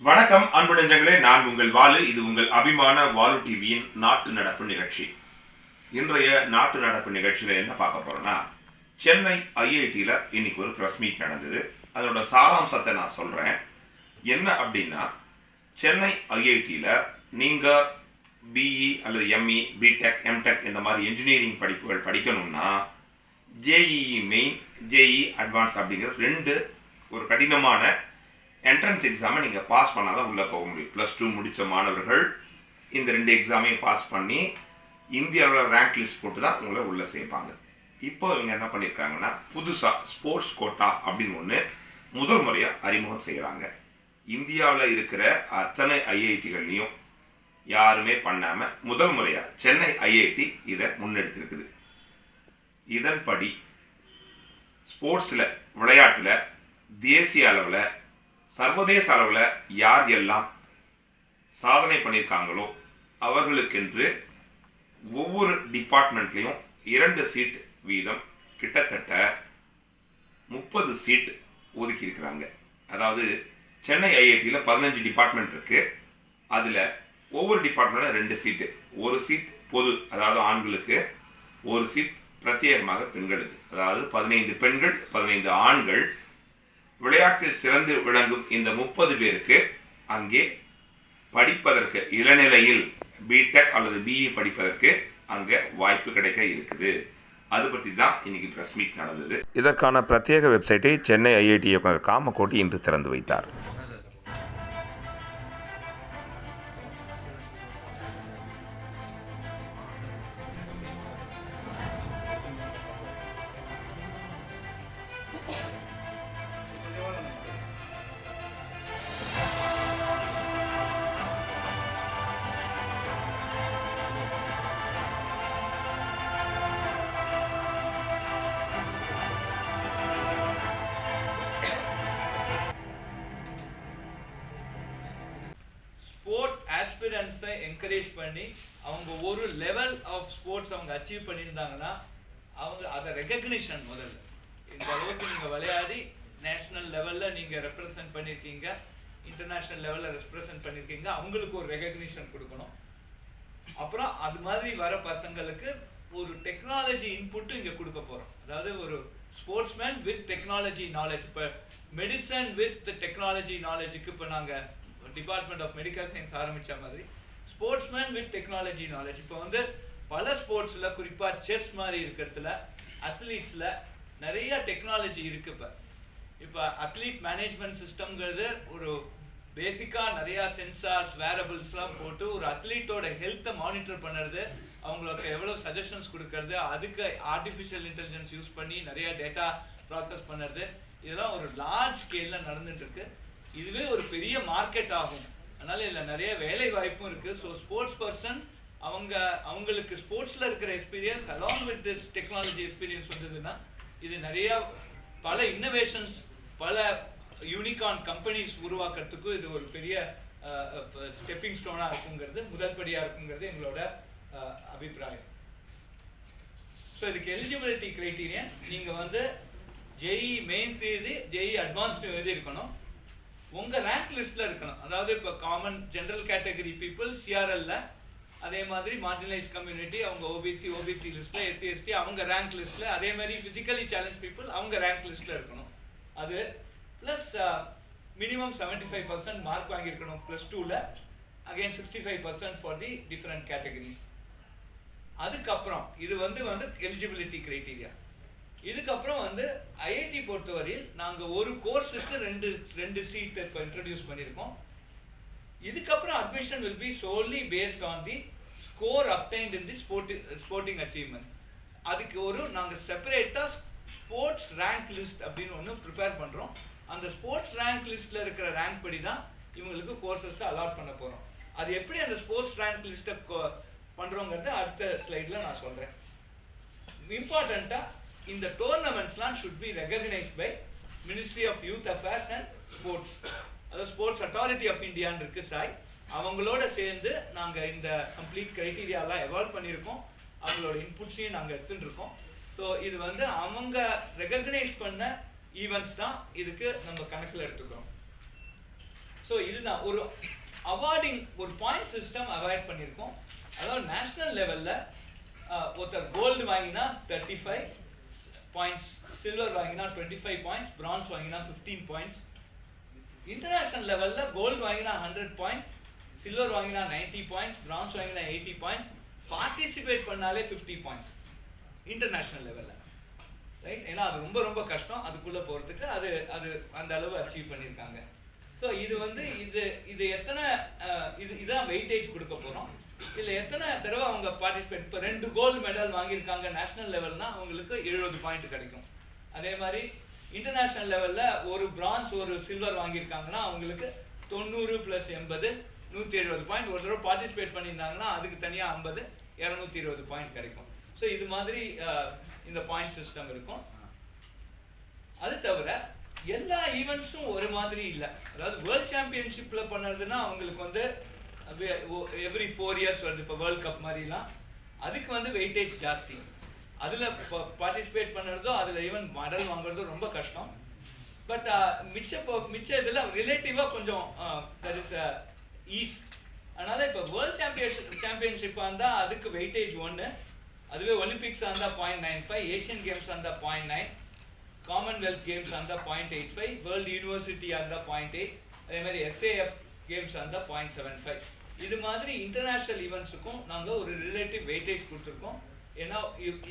வணக்கம் அன்பு நெஞ்சங்களே. நான் உங்கள் வாலு. இது உங்கள் அபிமான வாலு டிவியின் நாட்டு நடப்பு நிகழ்ச்சி. இன்றைய நாட்டு நடப்பு நிகழ்ச்சியில் என்ன பார்க்க போறோம்னா சென்னை ஐஐடியில் இன்னைக்கு ஒரு ப்ரெஸ் மீட் நடந்தது. அதோட சாராம்சத்தை நான் சொல்கிறேன் என்ன அப்படின்னா சென்னை ஐஐடியில் நீங்கள் பிஇ அல்லது எம்இ பிடெக் எம்டெக் இந்த மாதிரி இன்ஜினியரிங் படிப்புகள் படிக்கணும்னா ஜேஇஇ மெயின் ஜேஇ அட்வான்ஸ் அப்படிங்கிற ரெண்டு ஒரு கடினமான என்ட்ரன்ஸ் எக்ஸாமை நீங்கள் பாஸ் பண்ணால் தான் உள்ளே போக முடியும். ப்ளஸ் டூ முடித்த மாணவர்கள் இந்த ரெண்டு எக்ஸாமையும் பாஸ் பண்ணி இந்தியாவில் ரேங்க் லிஸ்ட் போட்டு தான் உங்களை உள்ளே சேர்ப்பாங்க. இப்போ இவங்க என்ன பண்ணியிருக்காங்கன்னா புதுசாக ஸ்போர்ட்ஸ் கோட்டா அப்படின்னு ஒன்று முதல் முறையாக அறிமுகம் செய்கிறாங்க இந்தியாவில் இருக்கிற அத்தனை ஐஐடிகள்லையும் யாருமே பண்ணாமல் முதல் முறையாக சென்னை ஐஐடி இதை முன்னெடுத்திருக்குது. இதன்படி ஸ்போர்ட்ஸில் விளையாட்டில் தேசிய அளவில் சர்வதேச அளவில் யார் எல்லாம் சாதனை பண்ணியிருக்காங்களோ அவர்களுக்கென்று ஒவ்வொரு டிபார்ட்மெண்ட்லேயும் இரண்டு சீட் வீதம் கிட்டத்தட்ட முப்பது சீட் ஒதுக்கியிருக்கிறாங்க. அதாவது சென்னை ஐஐடியில் பதினஞ்சு டிபார்ட்மெண்ட் இருக்குது அதில் ஒவ்வொரு டிபார்ட்மெண்ட்டில் ரெண்டு சீட்டு ஒரு சீட் பொது அதாவது ஆண்களுக்கு ஒரு சீட் பிரத்யேகமாக பெண்களுக்கு. அதாவது பதினைந்து பெண்கள் பதினைந்து ஆண்கள் விளையாட்டில் சிறந்து விளங்கும் இந்த முப்பது பேருக்கு அங்கே படிப்பதற்கு இளநிலையில் பிடெக் அல்லது பிஇ படிப்பதற்கு அங்கே வாய்ப்பு கிடைக்க இருக்குது. அது பற்றி தான் இன்னைக்கு ப்ரெஸ் மீட் நடந்தது. இதற்கான பிரத்யேக வெப்சைட்டை சென்னை ஐஐடி இயக்குனர் காமகோட்டி இன்று திறந்து வைத்தார். என்கரேஜ் பண்ணி அவங்க ஒரு லெவல் ஆஃப் ஸ்போர்ட்ஸ் அவங்க அச்சீவ் பண்ணியிருந்தாங்கன்னா அவங்க அதை ரெக்கக்னிஷன் முதல்ல. இந்த அளவுக்கு நீங்கள் விளையாடி நேஷ்னல் லெவலில் நீங்கள் ரெப்ரசன்ட் பண்ணியிருக்கீங்க இன்டர்நேஷ்னல் லெவலில் ரெப்ரசன்ட் பண்ணியிருக்கீங்க அவங்களுக்கு ஒரு ரெகக்னிஷன் கொடுக்கணும். அப்புறம் அது மாதிரி வர பசங்களுக்கு ஒரு டெக்னாலஜி இன்புட்டும் இங்கே கொடுக்க போகிறோம் அதாவது ஒரு ஸ்போர்ட்ஸ்மேன் வித் டெக்னாலஜி நாலேஜ் இப்போ மெடிசன் வித் டெக்னாலஜி நாலேஜுக்கு இப்போ நாங்கள் டிபார்ட்மெண்ட் ஆஃப் மெடிக்கல் சயின்ஸ் ஆரம்பித்த மாதிரி ஸ்போர்ட்ஸ்மேன் வித் டெக்னாலஜி நாலேஜ் இப்போ வந்து பல ஸ்போர்ட்ஸில் குறிப்பாக செஸ் மாதிரி இருக்கிறதுல அத்லீட்ஸில் நிறைய டெக்னாலஜி இருக்கு இப்போ. இப்போ அத்லீட் மேனேஜ்மெண்ட் சிஸ்டம்ங்கிறது ஒரு பேசிக்காக நிறையா சென்சார்ஸ் வேரபிள்ஸ்லாம் போட்டு ஒரு அத்லீட்டோட ஹெல்த்தை மானிட்டர் பண்ணுறது அவங்களுக்கு எவ்வளோ சஜஷன்ஸ் கொடுக்கறது அதுக்கு ஆர்டிஃபிஷியல் இன்டெலிஜென்ஸ் யூஸ் பண்ணி நிறையா டேட்டா ப்ராசஸ் பண்ணுறது இதெல்லாம் ஒரு லார்ஜ் ஸ்கேலில் நடந்துகிட்ருக்கு இதுவே ஒரு பெரிய மார்க்கெட் ஆகும். அதனால இதில் நிறைய வேலை வாய்ப்பும் இருக்கு. ஸோ ஸ்போர்ட்ஸ் பர்சன் அவங்க அவங்களுக்கு ஸ்போர்ட்ஸில் இருக்கிற experience along with this technology experience வந்ததுன்னா இது நிறைய பல இன்னோவேஷன்ஸ் பல யூனிகான் கம்பெனிஸ் உருவாக்குறதுக்கும் இது ஒரு பெரிய ஸ்டெப்பிங் ஸ்டோனாக இருக்குங்கிறது முதல் படியாக இருக்குங்கிறது எங்களோட அபிப்பிராயம். ஸோ இதுக்கு எலிஜிபிலிட்டி கிரைட்டீரியன் நீங்கள் வந்து ஜெய் மெயின்ஸ் எழுதி ஜெய் அட்வான்ஸ்டு எழுதி இருக்கணும் உங்கள் ரேங்க் லிஸ்ட்டில் இருக்கணும். அதாவது இப்போ காமன் ஜென்ரல் கேட்டகரி பீப்புள் சிஆர்எல்ல அதே மாதிரி மார்ஜினலைஸ் கம்யூனிட்டி அவங்க ஓபிசி ஓபிசி லிஸ்ட்டில் எஸ்சி எஸ்டி அவங்க ரேங்க் லிஸ்ட்டில் அதே மாதிரி ஃபிசிக்கலி சேலஞ்ச் பீப்புள் அவங்க ரேங்க் லிஸ்ட்டில் இருக்கணும். அது plus minimum seventy five percent mark வாங்கியிருக்கணும் plus டூவில் again sixty five percent for the different categories அதுக்கப்புறம் இது வந்து வந்து எலிஜிபிலிட்டி க்ரைட்டீரியா இதுக்கப்புறம் வந்து ஐஐடி பொறுத்தவரையில் நாங்கள் ஒரு கோர்ஸுக்கு ரெண்டு ரெண்டு சீட் இப்போ இன்ட்ரடியூஸ் பண்ணியிருக்கோம். இதுக்கப்புறம் admission will be solely based on the score obtained in the sporting sporting achievements அதுக்கு ஒரு நாங்கள் செப்பரேட்டாக ஸ்போர்ட்ஸ் ரேங்க் லிஸ்ட் அப்படின்னு ஒன்று ப்ரிப்பேர் பண்ணுறோம் அந்த ஸ்போர்ட்ஸ் ரேங்க் லிஸ்ட்டில் இருக்கிற ரேங்க் படி தான் இவங்களுக்கு கோர்சஸ் அலாட் பண்ண போகிறோம் அது எப்படி அந்த ஸ்போர்ட்ஸ் ரேங்க் லிஸ்ட்டை பண்ணுறோங்கிறது அடுத்த ஸ்லைடில் நான் சொல்கிறேன் இம்பார்ட்டண்ட்டாக இந்த டோர்னமெண்ட்ஸ்லாம் should be recognise by ministry of youth affairs and sports அதாவது ஸ்போர்ட்ஸ் அத்தாரிட்டி ஆஃப் இந்தியான்னு இருக்கு சாய் அவங்களோட சேர்ந்து நாங்கள் இந்த கம்ப்ளீட் க்ரைட்டீரியாலாம் எவால்வ் பண்ணியிருக்கோம். அவங்களோட இன்புட்ஸையும் நாங்கள் எடுத்துட்டு இருக்கோம் ஸோ இது வந்து அவங்க ரெகக்னைஸ் பண்ண ஈவெண்ட்ஸ் தான் இதுக்கு நம்ம கணக்கில் எடுத்துக்கிறோம். ஸோ இதுதான். ஒரு அவார்டிங் ஒரு பாயிண்ட் சிஸ்டம் அவாய்ட் பண்ணியிருக்கோம். அதாவது நேஷ்னல் லெவலில் ஒருத்தர் கோல்டு வாங்கினா தேர்ட்டி ஃபைவ் பாயிண்ட்ஸ் சில்வர் வாங்கினா டுவெண்ட்டி ஃபைவ் பாயிண்ட்ஸ் பிரான்ஸ் வாங்கினா ஃபிஃப்டீன் பாயிண்ட்ஸ் இன்டர்நேஷனல் லெவலில் கோல்டு வாங்கினா ஹண்ட்ரட் பாயிண்ட்ஸ் சில்வர் வாங்கினா 90 பாயிண்ட்ஸ் பிரான்ஸ் வாங்கினா எயிட்டி பாயிண்ட்ஸ் பார்ட்டிசிபேட் பண்ணாலே ஃபிஃப்டி பாயிண்ட்ஸ் இன்டர்நேஷ்னல் லெவலில் ரைட் ஏன்னா அது ரொம்ப ரொம்ப கஷ்டம். அதுக்குள்ளே போகிறதுக்கு அது அது அந்த அளவு அச்சீவ் பண்ணியிருக்காங்க. ஸோ இது வந்து இது இது எத்தனை இது இதான் வெயிட்டேஜ் கொடுக்க போகிறோம் இதில் எத்தனை தடவை அவங்க பார்ட்டிசிபேட் இப்போ ரெண்டு கோல்டு மெடல் வாங்கியிருக்காங்க நேஷனல் லெவல்னா அவங்களுக்கு எழுபது பாயிண்ட் கிடைக்கும். அதே மாதிரி இன்டர்நேஷனல் லெவலில் ஒரு பிரான்ஸ் ஒரு சில்வர் வாங்கியிருக்காங்கன்னா அவங்களுக்கு தொண்ணூறு ப்ளஸ் எண்பது நூற்றி எழுபது பாயிண்ட் ஒரு தடவை பார்ட்டிசிபேட் பண்ணியிருந்தாங்கன்னா அதுக்கு தனியாக ஐம்பது இரநூத்தி இருபது பாயிண்ட் கிடைக்கும். ஸோ இது மாதிரி இந்த பாயிண்ட் சிஸ்டம் இருக்கும். அது தவிர எல்லா ஈவெண்ட்ஸும் ஒரு மாதிரி இல்லை. அதாவது வேர்ல்ட் சாம்பியன்ஷிப்பில் பண்ணுறதுன்னா அவங்களுக்கு வந்து எவ்ரி ஃபோர் இயர்ஸ் வருது இப்போ வேர்ல்ட் கப் மாதிரிலாம். அதுக்கு வந்து வெயிட்டேஜ் ஜாஸ்தி. அதில் பார்ட்டிசிபேட் பண்ணுறதோ அதில் ஈவன் மெடல் வாங்குறதோ ரொம்ப கஷ்டம். பட் மிச்ச இப்போ- மிச்ச இதில் ரிலேட்டிவாக கொஞ்சம் தட் இஸ் ஈஸ் அதனால் இப்போ வேர்ல்ட் சாம்பியன்ஷிப் சாம்பியன்ஷிப்பாக இருந்தால் அதுக்கு வெயிட்டேஜ் ஒன்று அதுவே ஒலிம்பிக்ஸாக இருந்தால் பாயிண்ட் நைன் ஃபைவ் ஏஷியன் கேம்ஸாக இருந்தால் பாயிண்ட் நைன் காமன்வெல்த் கேம்ஸ் அந்த பாயிண்ட் எயிட் ஃபைவ் வேர்ல்டு யூனிவர்சிட்டியாக இருந்தால் பாயிண்ட் எயிட் அதே மாதிரி எஸ்ஏஎஃப் கேம்ஸ் வந்தால் பாயிண்ட் செவன் ஃபைவ் இது மாதிரி இன்டர்நேஷ்னல் ஈவெண்ட்ஸுக்கும் நாங்கள் ஒரு ரிலேட்டிவ் வெயிட்டேஜ் கொடுத்துருக்கோம். ஏன்னா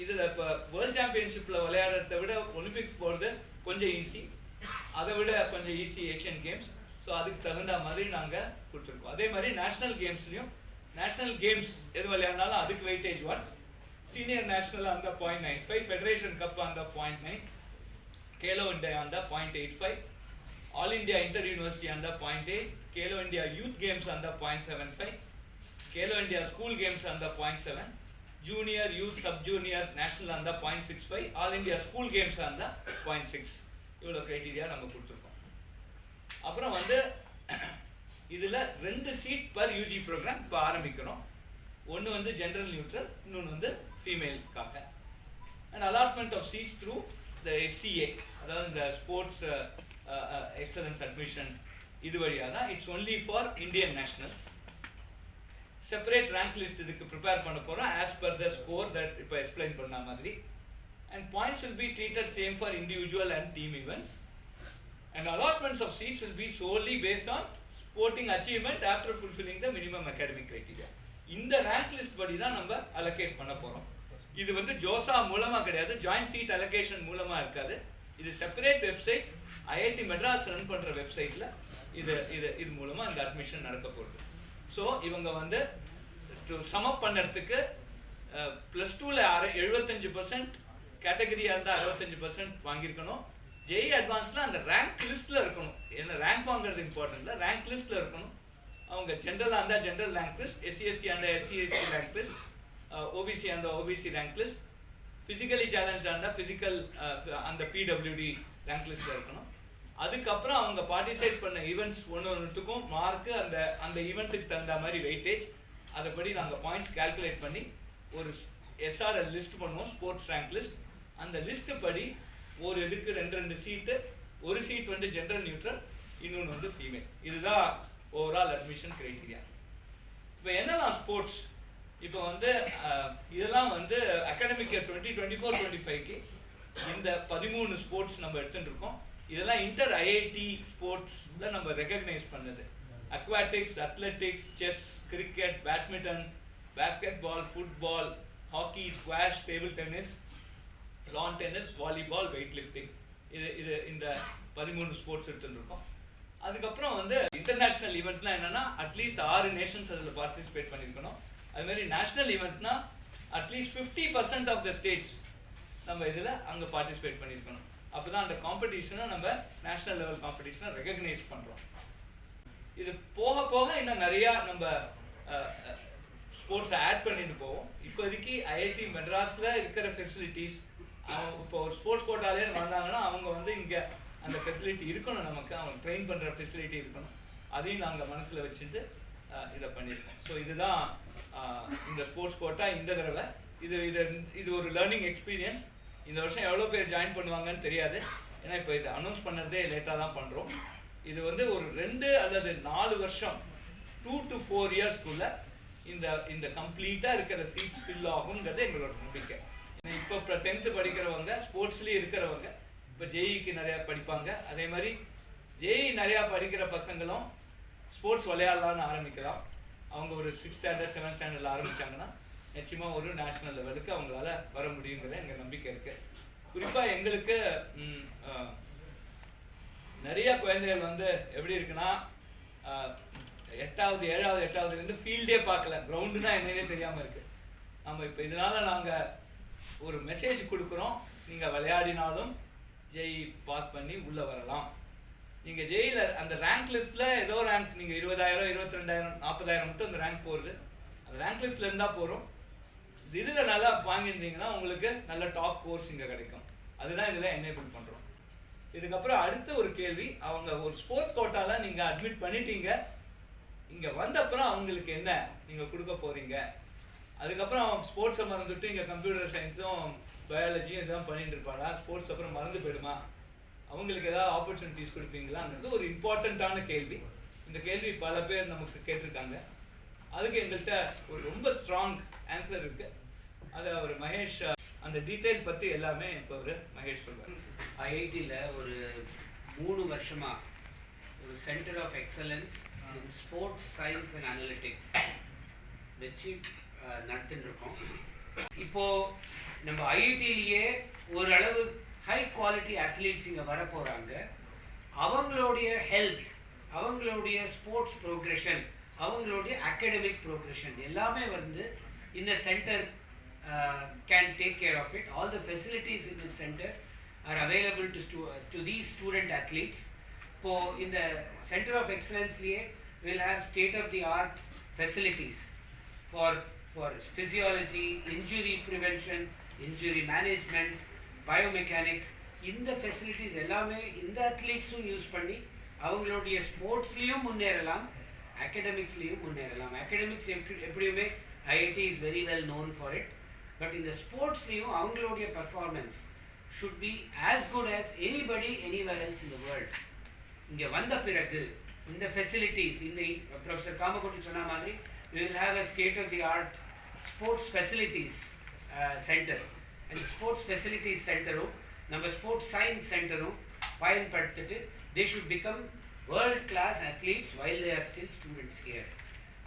இதில் இப்போ வேர்ல்ட் சாம்பியன்ஷிப்பில் விளையாடுறத விட ஒலிம்பிக்ஸ் போகிறது கொஞ்சம் ஈஸி அதை விட கொஞ்சம் ஈஸி ஏஷியன் கேம்ஸ் ஸோ அதுக்கு தகுந்த மாதிரி நாங்கள் கொடுத்துருக்கோம். அதே மாதிரி நேஷ்னல் கேம்ஸ்லையும் நேஷ்னல் கேம்ஸ் எது விளையாடினாலும் அதுக்கு வெயிட்டேஜ் ஒன் சீனியர் நேஷ்னலாக அந்த point nine five federation cup அந்த பாயிண்ட் நைன் கேலோ இண்டியா அந்த point eight five all India inter university அந்த point eight Khelo India youth games அந்த point seven five Khelo India school games அந்த point seven junior youth sub junior national அந்த point six five all India school games அந்த point six இவ்வளோ criteria நம்ம கொடுத்துருக்கோம். அப்புறம் வந்து இதில் ரெண்டு சீட் பர் யூஜி ப்ரோக்ராம் இப்போ ஆரம்பிக்கிறோம். ஒன்று வந்து ஜென்ரல் நியூட்ரல் இன்னொன்று வந்து ஃபீமேலுக்காக and allotment of seats through the SCA அதாவது இந்த ஸ்போர்ட்ஸ் எக்ஸலன்ஸ் அட்மிஷன் இது வழியாக தான் it's only for Indian nationals separate rank list இதுக்கு ப்ரிப்பேர் பண்ண போகிறோம் as per the score that இப்போ எக்ஸ்பிளைன் பண்ண மாதிரி. And points will be treated same for individual and team events and allotments of seats will be solely based on sporting achievement after fulfilling the minimum academic criteria. இந்த rank list படி தான் நம்ம allocate பண்ண போறோம். இது வந்து ஜோசா மூலமா கிடையாது. ஜாயின்ட் சீட் அலோகேஷன் மூலமா இருக்காது. இது separate website IIT Madras run பண்ணுற வெப்சைட்டில் இது இது இது மூலமாக இந்த அட்மிஷன் நடக்க போகுது. ஸோ இவங்க வந்து சமப் பண்ணுறதுக்கு ப்ளஸ் டூவில் அரை எழுபத்தஞ்சு பர்சன்ட் கேட்டகரியாக இருந்தால் அறுபத்தஞ்சு பர்சன்ட் வாங்கியிருக்கணும். ஜெய் அட்வான்ஸில் அந்த ரேங்க் லிஸ்ட்டில் இருக்கணும். ஏன்னா ரேங்க் வாங்குறது இம்பார்ட்டன்ட் இல்லை. ரேங்க் லிஸ்ட்டில் இருக்கணும். அவங்க ஜென்ரலாக இருந்தால் general rank list SC ST அந்த SC ST rank list OBC அந்த ஓபிசி ரேங்க் லிஸ்ட் ஃபிசிக்கலி சேலஞ்சாக இருந்தால் ஃபிசிக்கல் அந்த பிடபிள்யூடி ரேங்க் லிஸ்ட்டில் இருக்கணும். அதுக்கப்புறம் அவங்க பார்ட்டிசிபேட் பண்ண ஈவெண்ட்ஸ் ஒன்று ஒன்றுத்துக்கும் மார்க்கு அந்த அந்த ஈவெண்ட்டுக்கு தகுந்த மாதிரி வெயிட்டேஜ் அதைப்படி நாங்கள் பாயிண்ட்ஸ் கால்குலேட் பண்ணி ஒரு எஸ்ஆர்எல் லிஸ்ட் பண்ணுவோம் ஸ்போர்ட்ஸ் ரேங்க் லிஸ்ட் அந்த லிஸ்ட்டு படி ஒரு இதுக்கு ரெண்டு ரெண்டு சீட்டு ஒரு சீட் வந்து ஜென்ரல் நியூட்ரல் இன்னொன்று வந்து ஃபீமேல் இதுதான் ஓவரால் அட்மிஷன் கிரைட்டீரியா இப்போ என்னலாம் ஸ்போர்ட்ஸ் இப்போ வந்து இதெல்லாம் வந்து academic year twenty twenty four twenty ஃபைவ்க்கு இந்த பதிமூணு ஸ்போர்ட்ஸ் நம்ம எடுத்துகிட்டு இருக்கோம். இதெல்லாம் இன்டர் ஐஐடி ஸ்போர்ட்ஸில் நம்ம ரெக்கக்னைஸ் பண்ணது. Aquatics athletics chess cricket badminton basketball football hockey squash table tennis lawn tennis volleyball weightlifting இது இது இந்த பதிமூணு ஸ்போர்ட்ஸ் எடுத்துருக்கோம் அதுக்கப்புறம் வந்து இன்டர்நேஷ்னல் ஈவெண்ட்லாம் என்னென்னா அட்லீஸ்ட் ஆறு நேஷன்ஸ் அதில் பார்ட்டிசிபேட் பண்ணியிருக்கணும் அதுமாரி national ஈவெண்ட்னா at least fifty percent of the states நம்ம இதில் அங்கே பார்ட்டிசிபேட் பண்ணியிருக்கணும் அப்போ தான் அந்த காம்படிஷனை நம்ம நேஷனல் லெவல் காம்படிஷனை ரெகக்னைஸ் பண்ணுறோம் இது போக போக இன்னும் நிறையா நம்ம ஸ்போர்ட்ஸை ஆட் பண்ணிட்டு போவோம். இப்போதைக்கு ஐஐடி மெட்ராஸில் இருக்கிற ஃபெசிலிட்டிஸ் இப்போ ஒரு ஸ்போர்ட்ஸ் கோட்டாலே வந்தாங்கன்னா அவங்க வந்து இங்கே அந்த ஃபெசிலிட்டி இருக்கணும் நமக்கு. அவங்க ட்ரெயின் பண்ணுற ஃபெசிலிட்டி இருக்கணும். அதையும் நாங்கள் மனசில் வச்சுட்டு இதை பண்ணியிருக்கோம். ஸோ இதுதான் இந்த ஸ்போர்ட்ஸ் கோட்டா இந்த தடவை. இது இது இது ஒரு லேர்னிங் எக்ஸ்பீரியன்ஸ் இந்த வருஷம் எவ்வளோ பேர் ஜாயின் பண்ணுவாங்கன்னு தெரியாது. ஏன்னா இப்போ இதை அனௌன்ஸ் பண்ணுறதே லேட்டாக தான் பண்ணுறோம் இது வந்து ஒரு ரெண்டு அல்லது நாலு வருஷம் டூ டு ஃபோர் இயர்ஸ்க்குள்ள இந்த இந்த கம்ப்ளீட்டாக இருக்கிற சீட்ஸ் ஃபில் ஆகுங்கிறது எங்களோட நம்பிக்கை. இப்போ இப்போ டென்த்து படிக்கிறவங்க ஸ்போர்ட்ஸ்லேயும் இருக்கிறவங்க இப்போ ஜேஇக்கு நிறையா படிப்பாங்க. அதே மாதிரி ஜேஇ நிறையா படிக்கிற பசங்களும் ஸ்போர்ட்ஸ் விளையாடலான்னு ஆரம்பிக்கலாம். அவங்க ஒரு சிக்ஸ் ஸ்டாண்டர்ட் செவன்த் ஸ்டாண்டர்டில் ஆரம்பிச்சாங்கன்னா நிச்சயமாக ஒரு நேஷனல் லெவலுக்கு அவங்களால வர முடியுங்கிற எங்கள் நம்பிக்கை. குறிப்பாக எங்களுக்கு நிறைய குழந்தைகள் வந்து எப்படி இருக்குன்னா எட்டாவது ஏழாவது எட்டாவது வந்து ஃபீல்டே பார்க்கல. கிரவுண்டுனா என்னன்னே தெரியாமல் இருக்கு. நம்ம இப்போ இதனால நாங்கள் ஒரு மெசேஜ் கொடுக்குறோம். நீங்கள் விளையாடினாலும் ஜெய் பாஸ் பண்ணி உள்ளே வரலாம். நீங்கள் ஜெயில அந்த ரேங்க் லிஸ்ட்டில் ஏதோ ரேங்க் நீங்கள் இருபதாயிரம் இருபத்தி ரெண்டாயிரம் நாற்பதாயிரம் மட்டும் அந்த ரேங்க் போகுது அந்த ரேங்க் லிஸ்ட்டில் இருந்தால் போகிறோம் இதில் நல்லா வாங்கியிருந்தீங்கன்னா உங்களுக்கு நல்ல டாப் கோர்ஸ் இங்கே கிடைக்கும். அதுதான் இதில் என்னேபிள் பண்ணுறோம் இதுக்கப்புறம் அடுத்த ஒரு கேள்வி அவங்க ஒரு ஸ்போர்ட்ஸ் கோட்டால நீங்கள் அட்மிட் பண்ணிட்டீங்க. இங்கே வந்தப்புறம் அவங்களுக்கு என்ன? நீங்கள் கொடுக்க போகிறீங்க அதுக்கப்புறம் ஸ்போர்ட்ஸை மறந்துட்டு இங்கே கம்ப்யூட்டர் சயின்ஸும் பயாலஜியும் இதெல்லாம் பண்ணிட்டு இருப்பாங்களா ஸ்போர்ட்ஸ் அப்புறம் மறந்து போயிடுமா? அவங்களுக்கு ஏதாவது ஆப்பர்ச்சுனிட்டிஸ் கொடுப்பீங்களான்றது ஒரு இம்பார்ட்டண்ட்டான கேள்வி. இந்த கேள்வி பல பேர் நமக்கு கேட்டிருக்காங்க. அதுக்கு எங்கள்கிட்ட ஒரு ரொம்ப ஸ்ட்ராங் ஆன்சர் இருக்கு. அது அவர் மகேஷ் அந்த டீட்டெயில் பற்றி எல்லாமே இப்போ அவர் மகேஷ் சொல்வார் ஐஐடியில் ஒரு மூணு வருஷமா ஒரு centre of excellence in sports science and analytics வச்சு அஹ், நடத்திட்டு இருக்கோம் இப்போ நம்ம ஐஐடிலேயே ஓரளவு ஹை குவாலிட்டி அத்லீட்ஸ் இங்கே வர போகிறாங்க அவங்களுடைய ஹெல்த் அவங்களுடைய ஸ்போர்ட்ஸ் ப்ரோக்ரெஷன் அவங்களுடைய அகாடமிக் ப்ரோக்ரெஷன் எல்லாமே வந்து இந்த centre can take care of it all the facilities in this centre are available to stu to these student athletes இப்போ இந்த centre of எக்ஸலன்ஸ்லேயே will have state of the art facilities for for physiology, injury prevention, injury management, biomechanics. இந்த facilities எல்லாமே இந்த அத்லீட்ஸும் use பண்ணி அவங்களுடைய ஸ்போர்ட்ஸ்லேயும் முன்னேறலாம் அகடமிக்ஸ்லேயும் முன்னேறலாம். Academics எப்படி எப்படியுமே IIT is very well known for it but இந்த ஸ்போர்ட்ஸ்லேயும் அவங்களுடைய performance should be as good as anybody anywhere else in the world இங்கே வந்த பிறகு இந்த ஃபெசிலிட்டிஸ் இந்த ப்ரொஃபஸர் காமகோட்டி சொன்ன மாதிரி we will have a state of the art sports facilities uh, center. And sports facilities centeரும் நம்ம ஸ்போர்ட்ஸ் சயின்ஸ் சென்டரும் பயன்படுத்திட்டு they should become world class athletes while they are still students here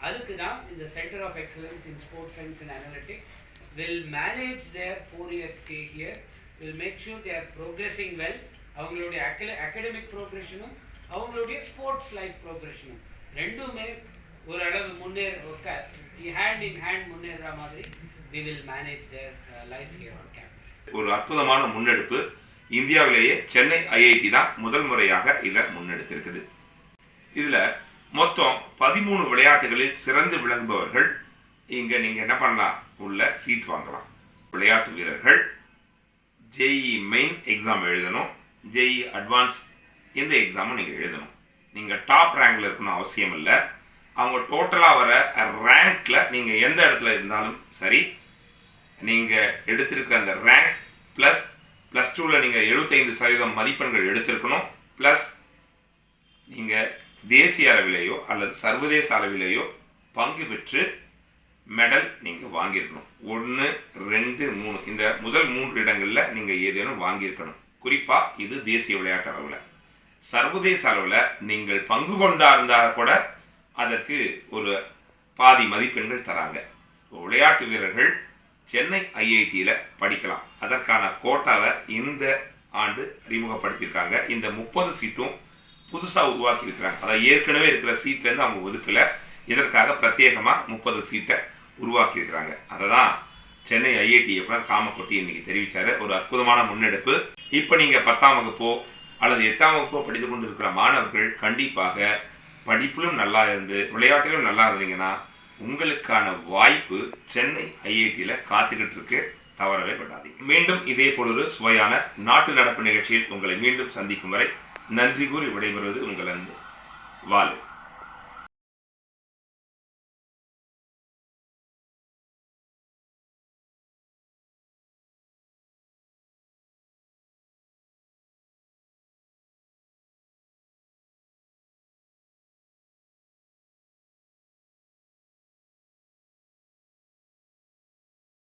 அதுக்கு தான் இந்த centre of excellence in sports science and analytics will manage their four year stay here will make sure their progressing well அவங்களுடைய academic ப்ரோக்ரெஷனும் அவங்களுடைய sports life ப்ரோக்ரெஷனும் ரெண்டுமே ஓரளவு முன்னேற hand in hand முன்னேற மாதிரி we will manage their life here on campus ஒரு அற்புதமான முன்னெடுப்பு இந்தியாவிலேயே சென்னை ஐஐடி தான் முதல் முறையாக இதை முன்னெடுத்திருக்குது. இதில் மொத்தம் பதிமூணு விளையாட்டுகளில் சிறந்து விளங்குபவர்கள் இங்க நீங்க என்ன பண்ணலாம்? உள்ள சீட் வாங்கலாம். விளையாட்டு வீரர்கள் ஜேஇ மெயின் எக்ஸாம் எழுதணும். ஜேஇ அட்வான்ஸ் இந்த எக்ஸாமும் நீங்கள் எழுதணும். நீங்கள் டாப் ரேங்கில் இருக்கணும் அவசியம் இல்லை. அவங்க டோட்டலாக வர ரேங்க்ல நீங்கள் எந்த இடத்துல இருந்தாலும் சரி நீங்கள் எடுத்திருக்கிற அந்த ரேங்க் ப்ளஸ் ப்ளஸ் டூவில் நீங்கள் எழுபத்தைந்து சதவீதம் மதிப்பெண்கள் எடுத்திருக்கணும். ப்ளஸ் நீங்கள் தேசிய அளவிலேயோ அல்லது சர்வதேச அளவிலேயோ பங்கு பெற்று மெடல் நீங்கள் வாங்கியிருக்கணும். ஒன்று ரெண்டு மூணு. இந்த முதல் மூன்று இடங்களில் நீங்கள் ஏதேனும் வாங்கியிருக்கணும். குறிப்பாக இது தேசிய விளையாட்டு அளவில். சர்வதேச அளவில் நீங்கள் பங்கு கொண்டா இருந்தால் கூட அதற்கு ஒரு பாதி மதிப்பெண்கள் தராங்க. விளையாட்டு வீரர்கள் சென்னை ஐஐடியில் படிக்கலாம். அதற்கான கோட்டாவை இந்த ஆண்டு அறிமுகப்படுத்தியிருக்காங்க. இந்த முப்பது சீட்டும் புதுசாக உருவாக்கி இருக்கிறாங்க அதாவது ஏற்கனவே இருக்கிற சீட்லேருந்து அவங்க ஒதுக்கலை. இதற்காக பிரத்யேகமாக முப்பது சீட்டை உருவாக்கி இருக்கிறாங்க அதை தான் சென்னை ஐஐடி இயக்குனர் காமக்கொட்டி இன்னைக்கு தெரிவித்தார் ஒரு அற்புதமான முன்னெடுப்பு. இப்போ நீங்கள் பத்தாம் வகுப்போ அல்லது எட்டாம் வகுப்போ படித்து கொண்டு இருக்கிற மாணவர்கள் கண்டிப்பாக படிப்பிலும் நல்லா இருந்து விளையாட்டிலும் நல்லா இருந்தீங்கன்னா உங்களுக்கான வாய்ப்பு சென்னை ஐஐடியில் காத்துக்கிட்டு இருக்கு. தவறவே விடாதீங்க. மீண்டும் இதே போலொரு சுவையான நாட்டு நடப்பு நிகழ்ச்சியில் உங்களை மீண்டும் சந்திக்கும் வரை நன்றி கூறி விடைபெறுவது உங்கள் அன்பு வாழ்